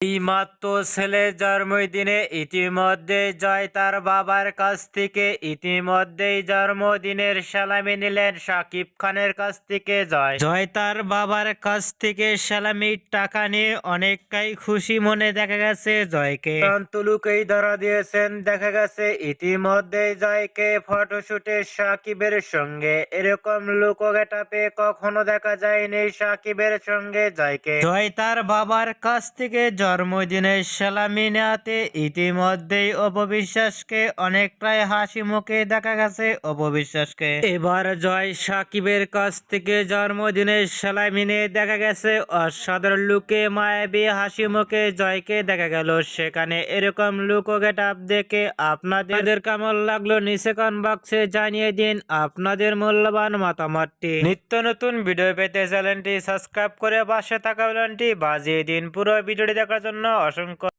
এইমাত্র ছেলে জন্মদিনে ইতিমধ্যে জয় তার বাবার কাছ থেকে। ইতিমধ্যেই জন্মদিনের সালামি নিলেন শাকিব খানের কাছ থেকে জয়। জয় তার বাবার কাছ থেকে সালামির টাকা নিয়ে অনেকটাই খুশি মনে দেখা গেছে জয়কে। তুলুকেই ধরা দিয়েছেন দেখা গেছে। ইতিমধ্যে জয়কে ফটোশুটে সাকিবের সঙ্গে। এরকম লুকো গেটাপে কখনো দেখা যায়নি সাকিবের সঙ্গে জয়কে। জয় তার বাবার কাছ থেকে জন্মদিনের সালামি ইতিমধ্যেই অপবিশ্বাসকে অনেকটাই হাসি মুখে দেখা গেছে অপবিশ্বাসকে। এবার জয় সাকিবের কাছ থেকে জন্মদিনের সালামি নিয়ে দেখা গেছে অসাধারণ লুকে, মায়াবী, হাসি মুখে জয়কে দেখা গেল। সেখানে এরকম লুকো গেট আপ দেখে আপনাদের কেমন লাগল নিচে কন বক্সে জানিয়ে দিন আপনাদের মূল্যবান মতামতটি। নিত্য নতুন ভিডিও পেতে চ্যানেলটি সাবস্ক্রাইব করে পাশে থাকা বাজিয়ে দিন। পুরো ভিডিওটি দেখার জন্য অসংখ্য